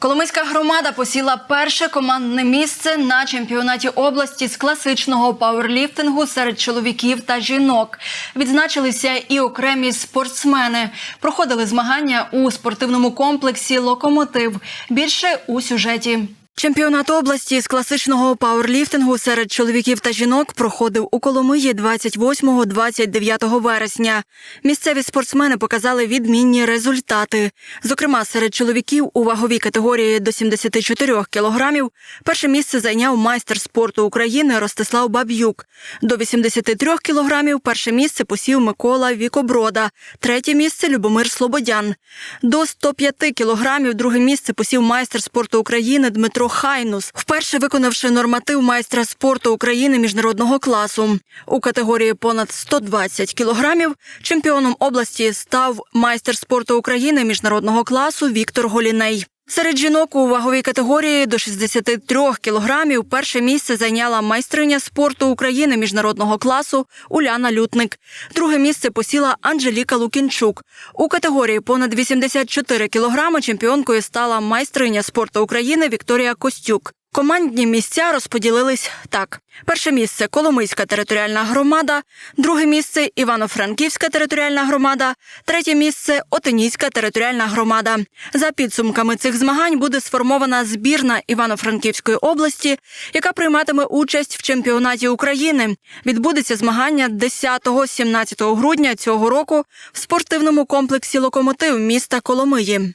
Коломийська громада посіла перше командне місце на чемпіонаті області з класичного пауерліфтингу серед чоловіків та жінок. Відзначилися і окремі спортсмени. Проходили змагання у спортивному комплексі Локомотив. Більше у сюжеті. Чемпіонат області з класичного пауерліфтингу серед чоловіків та жінок проходив у Коломиї 28-29 вересня. Місцеві спортсмени показали відмінні результати. Зокрема, серед чоловіків у ваговій категорії до 74 кілограмів перше місце зайняв майстер спорту України Ростислав Баб'юк. До 83 кілограмів перше місце посів Микола Вікоброда, третє місце Любомир Слободян. До 105 кілограмів друге місце посів майстер спорту України Дмитро Хайнус, вперше виконавши норматив майстра спорту України міжнародного класу. У категорії понад 120 кілограмів чемпіоном області став майстер спорту України міжнародного класу Віктор Голіней. Серед жінок у ваговій категорії до 63 кілограмів перше місце зайняла майстриня спорту України міжнародного класу Уляна Лютник. Друге місце посіла Анжеліка Лукінчук. У категорії понад 84 кілограми чемпіонкою стала майстриня спорту України Вікторія Костюк. Командні місця розподілились так: перше місце Коломийська територіальна громада, друге місце Івано-Франківська територіальна громада, третє місце Отинійська територіальна громада. За підсумками цих змагань буде сформована збірна Івано-Франківської області, яка прийматиме участь в чемпіонаті України. Відбудеться змагання 10-17 грудня цього року в спортивному комплексі Локомотив міста Коломиї.